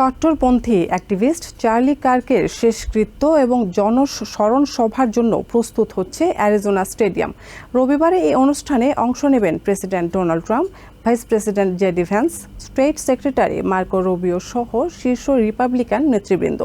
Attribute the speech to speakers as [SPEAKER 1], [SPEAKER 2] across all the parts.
[SPEAKER 1] কট্টরপন্থী activist Charlie কার্কের শেষকৃত্য এবং জনস্মরণ সভার জন্য প্রস্তুত হচ্ছে অ্যারিজোনা স্টেডিয়াম। রবিবারে এই অনুষ্ঠানে অংশ নেবেন president Donald Trump vice president J D Vance state secretary Marco Rubio সহ শীর্ষ রিপাবলিকান নেতৃবৃন্দ।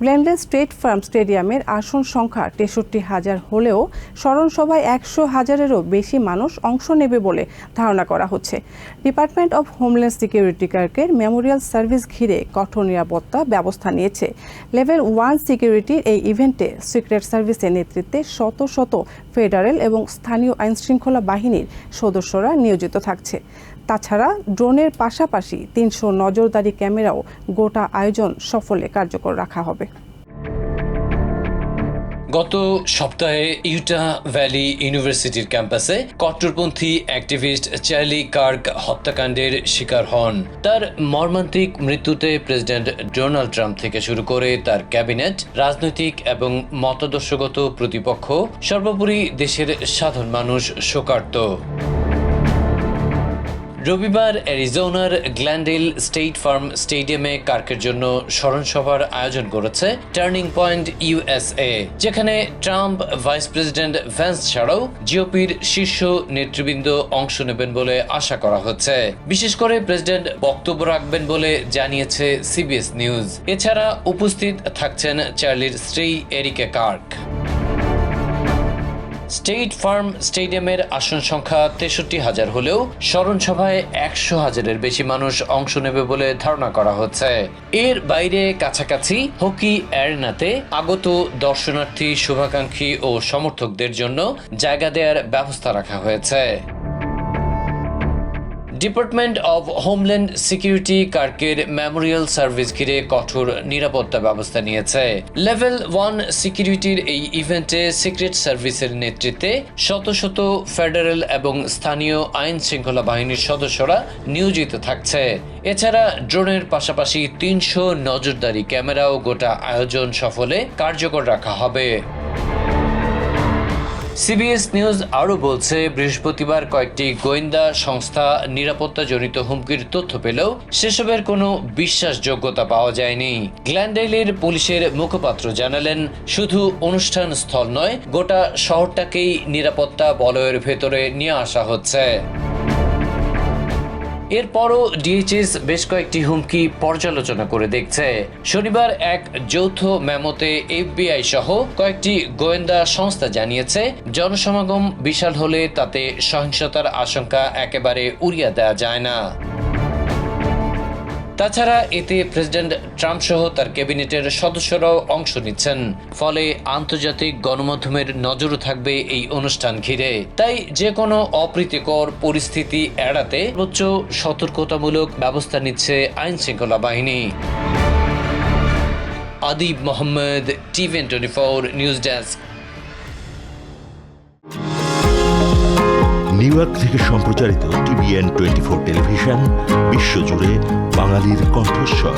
[SPEAKER 1] গ্ল্যান্ডে স্টেট ফার্ম স্টেডিয়ামের আসন সংখ্যা তেষট্টি হাজার হলেও স্মরণসভায় একশো হাজারেরও বেশি মানুষ অংশ নেবে বলে ধারণা করা হচ্ছে। ডিপার্টমেন্ট অফ হোমল্যান্ড সিকিউরিটি কার্কের মেমোরিয়াল সার্ভিস ঘিরে কঠোর নিরাপত্তা ব্যবস্থা নিয়েছে। লেভেল ওয়ান সিকিউরিটির এই ইভেন্টে সিক্রেট সার্ভিসের নেতৃত্বে শত শত ফেডারেল এবং স্থানীয় আইনশৃঙ্খলা বাহিনীর সদস্যরা নিয়োজিত থাকছে। তাছাড়া ড্রোনের পাশাপাশি তিনশো নজরদারি ক্যামেরাও গোটা আয়োজন সফলে কার্যকর রাখা হবে।
[SPEAKER 2] গত সপ্তাহে ইউটা ভ্যালি ইউনিভার্সিটির ক্যাম্পাসে কট্টরপন্থী অ্যাক্টিভিস্ট চার্লি কার্ক হত্যাকাণ্ডের শিকার হন। তার মর্মান্তিক মৃত্যুতে প্রেসিডেন্ট ডোনাল্ড ট্রাম্প থেকে শুরু করে তার ক্যাবিনেট, রাজনৈতিক এবং মতাদর্শগত প্রতিপক্ষ সর্বোপরি দেশের সাধারণ মানুষ শোকার্ত। রবিবার অ্যারিজোনার গ্ল্যান্ডেল স্টেট ফার্ম স্টেডিয়ামে কার্কের জন্য স্মরণসভার আয়োজন করেছে টার্নিং পয়েন্ট ইউএসএ যেখানে ট্রাম্প, ভাইস প্রেসিডেন্ট ভ্যান্স ছাড়াও জিওপির শীর্ষ নেতৃবৃন্দ অংশ নেবেন বলে আশা করা হচ্ছে। বিশেষ করে প্রেসিডেন্ট বক্তব্য রাখবেন বলে জানিয়েছে সিবিএস নিউজ। এছাড়া উপস্থিত থাকছেন চার্লির স্ত্রী এরিকে কার্ক। স্টেট ফার্ম স্টেডিয়ামের আসন সংখ্যা তেষট্টি হাজার হলেও স্মরণসভায় একশো হাজারের বেশি মানুষ অংশ নেবে বলে ধারণা করা হচ্ছে। এর বাইরে কাছাকাছি হকি অ্যারেনাতে আগত দর্শনার্থী, শুভাকাঙ্ক্ষী ও সমর্থকদের জন্য জায়গা দেওয়ার ব্যবস্থা রাখা হয়েছে। ডিপার্টমেন্ট অব হোমল্যান্ড সিকিউরিটি কার্কের মেমোরিয়াল সার্ভিস ঘিরে কঠোর নিরাপত্তা ব্যবস্থা নিয়েছে। লেভেল ওয়ান সিকিউরিটির এই ইভেন্টে সিক্রেট সার্ভিসের নেতৃত্বে শত শত ফেডারেল এবং স্থানীয় আইন শৃঙ্খলা বাহিনীর সদস্যরা নিয়োজিত থাকছে। এছাড়া ড্রোনের পাশাপাশি তিনশো নজরদারি ক্যামেরাও গোটা আয়োজন সফলে কার্যকর রাখা হবে। সিবিএস নিউজ আরও বলছে, বৃহস্পতিবার কয়েকটি গোয়েন্দা সংস্থা নিরাপত্তাজনিত হুমকির তথ্য পেলেও সেসবের কোনো বিশ্বাসযোগ্যতা পাওয়া যায়নি। গ্ল্যান্ডেলের পুলিশের মুখপাত্র জানালেন, শুধু অনুষ্ঠান স্থল নয়, গোটা শহরটাকেই নিরাপত্তা বলয়ের ভেতরে নিয়ে আসা হচ্ছে। এরপরও ডিএইচএস বেশ কয়েকটি হুমকি পর্যালোচনা করে দেখছে। শনিবার এক যৌথ মেমোতে এফবিআই সহ কয়েকটি গোয়েন্দা সংস্থা জানিয়েছে, জনসমাগম বিশাল হলে তাতে সহিংসতার আশঙ্কা একেবারে উড়িয়ে দেওয়া যায় না। তাছাড়া এতে প্রেসিডেন্ট ট্রাম্প সহ তার ক্যাবিনেটের সদস্যরাও অংশ নিচ্ছেন। ফলে আন্তর্জাতিক গণমাধ্যমের নজরও থাকবে এই অনুষ্ঠান ঘিরে। তাই যে কোনো অপ্রীতিকর পরিস্থিতি এড়াতে সর্বোচ্চ সতর্কতামূলক ব্যবস্থা নিচ্ছে আইন শৃঙ্খলা বাহিনী। Adib Mohammad টিভেন twenty four news desk.
[SPEAKER 3] New York থেকে সম্প্রচারিত টিভিএন টোয়েন্টি ফোর টেলিভিশন, বিশ্বজুড়ে বাঙালির কণ্ঠস্বর।